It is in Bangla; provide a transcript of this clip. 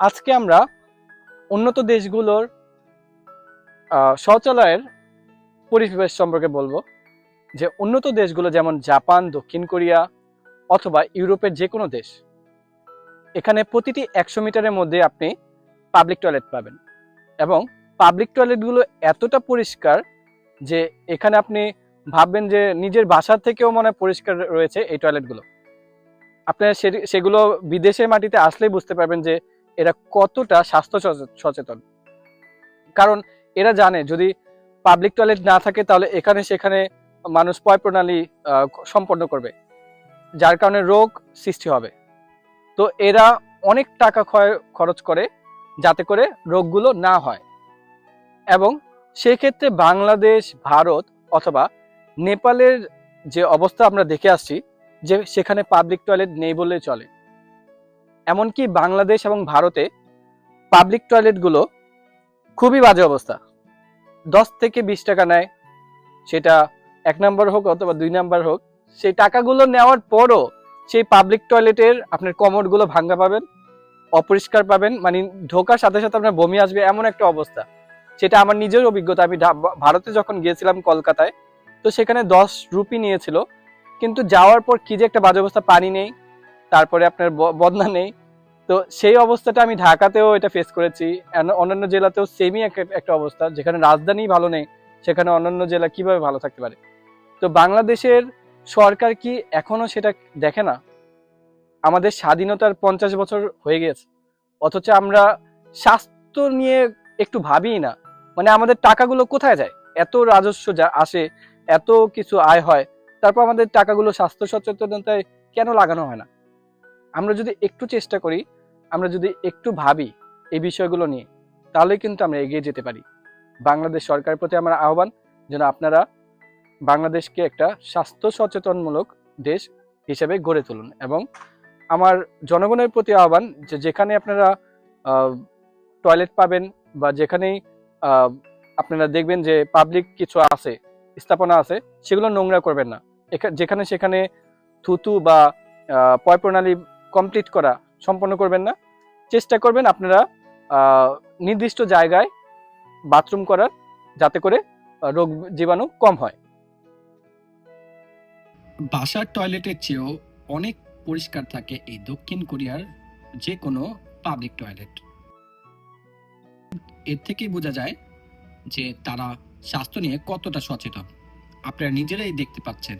আজকে আমরা উন্নত দেশগুলোর শৌচালয়ের পরিবেশ সম্পর্কে বলব। যে উন্নত দেশগুলো যেমন জাপান, দক্ষিণ কোরিয়া অথবা ইউরোপের যে কোনো দেশ, এখানে প্রতিটি একশো মিটারের মধ্যে আপনি পাবলিক টয়লেট পাবেন। এবং পাবলিক টয়লেটগুলো এতটা পরিষ্কার যে এখানে আপনি ভাববেন যে নিজের বাসা থেকেও মনে পরিষ্কার রয়েছে এই টয়লেটগুলো আপনার সেগুলো বিদেশের মাটিতে আসলেই বুঝতে পারবেন যে এরা কতটা স্বাস্থ্য সচে- সচেতন? কারণ এরা জানে, যদি পাবলিক টয়লেট না থাকে, তাহলে এখানে সেখানে মানুষ পয় প্রণালী সম্পন্ন করবে, যার কারণে রোগ সৃষ্টি হবে। তো এরা অনেক টাকা খরচ করে যাতে করে রোগগুলো না হয়। এবং সেই ক্ষেত্রে বাংলাদেশ, ভারত অথবা নেপালের যে অবস্থা আমরা দেখে আসছি, যে সেখানে পাবলিক টয়লেট নেই বললেই চলে। এমনকি বাংলাদেশ এবং ভারতে পাবলিক টয়লেটগুলো খুবই বাজে অবস্থা। দশ থেকে বিশ টাকা নেয়, সেটা এক নাম্বার হোক অথবা দুই নাম্বার হোক, সেই টাকাগুলো নেওয়ার পরও সেই পাবলিক টয়লেটের আপনার কমোডগুলো ভাঙ্গা পাবেন, অপরিষ্কার পাবেন মানে ঢোকার সাথে সাথে আপনার বমি আসবে এমন একটা অবস্থা। সেটা আমার নিজের অভিজ্ঞতা, আমি ভারতে যখন গিয়েছিলাম কলকাতায়, তো সেখানে দশ রুপি নিয়েছিল, কিন্তু যাওয়ার পর কি যে একটা বাজে অবস্থা, পানি নেই তারপরে আপনার বদনা নেই। তো সেই অবস্থাটা আমি ঢাকাতেও এটা ফেস করেছি। অন্যান্য জেলাতেও সেমই একটা অবস্থা। যেখানে রাজধানী ভালো নেই, সেখানে অন্যান্য জেলা কীভাবে ভালো থাকতে পারে? তো বাংলাদেশের সরকার কি এখনও সেটা দেখে না? আমাদের স্বাধীনতার পঞ্চাশ বছর হয়ে গেছে। অথচ আমরা স্বাস্থ্য নিয়ে একটু ভাবি না। মানে আমাদের টাকাগুলো কোথায় যায়? এত রাজস্ব যা আসে, এত কিছু আয় হয়, তারপর আমাদের টাকাগুলো স্বাস্থ্য সচেতনতায় কেন লাগানো হয় না? আমরা যদি একটু চেষ্টা করি, আমরা যদি একটু ভাবি এই বিষয়গুলো নিয়ে, তাহলে কিন্তু আমরা এগিয়ে যেতে পারি। বাংলাদেশ সরকারের প্রতি আমার আহ্বান যেন আপনারা বাংলাদেশকে একটা স্বাস্থ্য সচেতনমূলক দেশ হিসেবে গড়ে তুলুন এবং আমার জনগণের প্রতি আহ্বান যে যেখানে আপনারা টয়লেট পাবেন বা যেখানেই আপনারা দেখবেন যে পাবলিক কিছু আছে, স্থাপনা আছে, সেগুলো নোংরা করবেন না। যেখানে সেখানে থুতু বা পয় প্রণালী কমপ্লিট করা সম্পন্ন করবেন না। চেষ্টা করবেন আপনারা নির্দিষ্ট জায়গায় বাথরুম করার যাতে করে রোগ জীবাণু কম হয়। বাসার টয়লেটের চেয়েও অনেক পরিষ্কার থাকে এই দক্ষিণ কোরিয়ার যে কোনো পাবলিক টয়লেট এর থেকেই বোঝা যায় যে তারা স্বাস্থ্য নিয়ে কতটা সচেতন। আপনারা নিজেরাই দেখতে পাচ্ছেন।